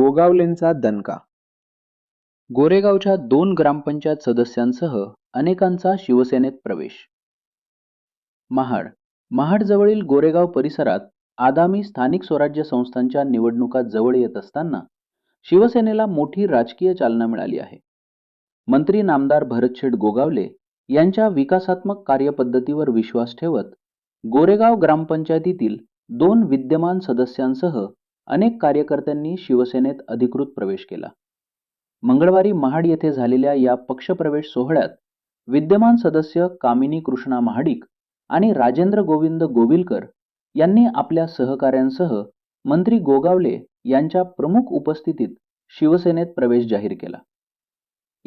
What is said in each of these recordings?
गोगावलेंचा दणका. गोरेगावच्या दोन ग्रामपंचायत सदस्यांसह अनेकांचा शिवसेनेत प्रवेश. महाड. महाडजवळील गोरेगाव परिसरात आगामी स्थानिक स्वराज्य संस्थांच्या निवडणुका जवळ येत असताना शिवसेनेला मोठी राजकीय चालना मिळाली आहे. मंत्री नामदार भरतशेठ गोगावले यांच्या विकासात्मक कार्यपद्धतीवर विश्वास ठेवत गोरेगाव ग्रामपंचायतीतील दोन विद्यमान सदस्यांसह अनेक कार्यकर्त्यांनी शिवसेनेत अधिकृत प्रवेश केला. मंगळवारी महाड येथे झालेल्या या पक्षप्रवेश सोहळ्यात विद्यमान सदस्य कामिनी कृष्णा महाडिक आणि राजेंद्र गोविंद गोविलकर यांनी आपल्या सहकाऱ्यांसह मंत्री गोगावले यांच्या प्रमुख उपस्थितीत शिवसेनेत प्रवेश जाहीर केला.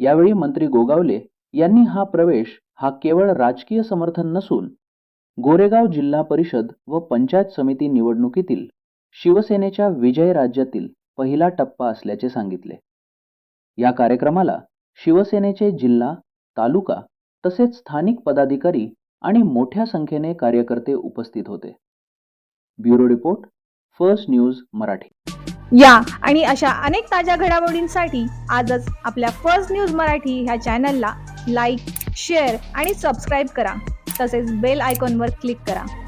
यावेळी मंत्री गोगावले यांनी हा प्रवेश हा केवळ राजकीय समर्थन नसून गोरेगाव जिल्हा परिषद व पंचायत समिती निवडणुकीतील शिवसेनेच्या विजय राज्यातील पहिला टप्पा असल्याचे सांगितले. या कार्यक्रमाला शिवसेनेचे जिल्हा तालुका तसेच स्थानिक पदाधिकारी आणि मोठ्या संख्येने कार्यकर्ते उपस्थित होते. Bureau report first news Marathi. या आणि अशा अनेक ताज्या घडामोडींसाठी आजच आपल्या फर्स्ट न्यूज मराठी ह्या चॅनलला लाईक शेअर आणि सबस्क्राईब करा. तसेच बेल आयकॉनवर क्लिक करा.